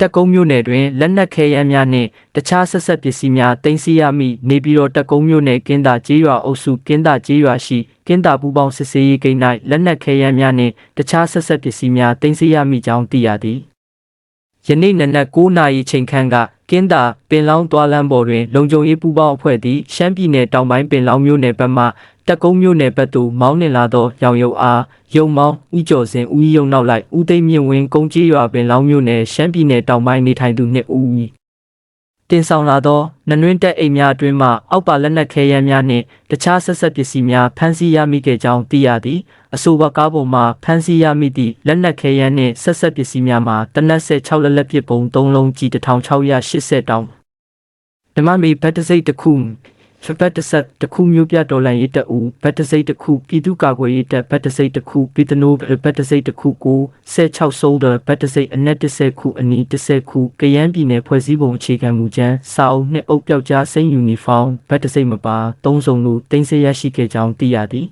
တက်ကုန်းမြို့နယ်တွင်လက်နက်ခဲယမ်းများနှင့်တခြားဆက်ဆက်ပစ္စည်းများတင်စီရမိနေပြည်တော်တက်ကုန်းမြို့နယ်ကင်းတာကျေးရွာအုပ်စုကင်းတာကျေးရွာရှိကင်းတာပူပေါင်းစစ်ဆေးရေးဂိတ်၌လက်နက်ခဲယမ်းများနှင့်တခြားဆက်ဆက်ပစ္စည်းများတင်စီရမိကြောင်းသိရသည်ယနေ့နနက်9နာရီချိန်ခန့်ကကင်းတာပင်လောင်းသွားလမ်းပေါ်တွင်လုံခြုံရေးပူပေါင်းအဖွဲ့သည်ရှမ်းပြည်နယ်တောင်ပိုင်းပင်လောင်းမြို့နယ်ဘက်မှ တက်ကုန်းမြို့နယ်ဘက်သို့မောင်းနှင်လာသောရောင်ရုပ်အားရုံမောင်းဦးကျော်စင်ဦးကြီးရုံနောက်လိုက်ဦးသိမ်းမြင့်ဝင်းကုန်းကြီးရွာပင်လောင်းမြို့နယ်ရှမ်းပြည်နယ်တောင်ပိုင်းနေထိုင်သူနှစ်ဦးတင်ဆောင်လာသောနနွင်းတက်အိမ်များအတွင်းမှအောက်ပါလက်နက်ခဲယမ်းများနှင့်တခြားဆက်ဆက်ပစ္စည်းများဖမ်းဆီးရမိခဲ့ကြောင်းသိရသည်အဆိုပါကားပေါ်မှဖမ်းဆီးရမိသည့်လက်နက်ခဲယမ်းနှင့်ဆက်ဆက်ပစ္စည်းများမှာတနက်ဆက်6လက်လက်ပစ်ပုံ3လုံးကြီး1680တောင်းဓမ္မမီဘတ်တစိတ်တစ်ခု ဖဘတ်တဆက်တစ်ခုမျိုးပြတော်လန်ရေးတအူဘတ်တစိတ်တစ်ခုပြည်သူ့ကာကွယ်ရေးတပ်ဘတ်တစိတ်တစ်ခုပြည်သူ့နိုးဘတ်တစိတ်တစ်ခုကို16ဆုံးတဲ့ဘတ်တစိတ်အနက်10ခုအနီး10ခုကရမ်းပြည်နယ်ဖွဲ့စည်းပုံအခြေခံမူကျန်းစာအုပ်နှစ်အုပ်ပြောက်ကြားစိမ့်ယူနီဖောင်းဘတ်တစိတ်မပါသုံးစုံလို့တင်ဆက်ရရှိခဲ့ကြောင်းသိရသည်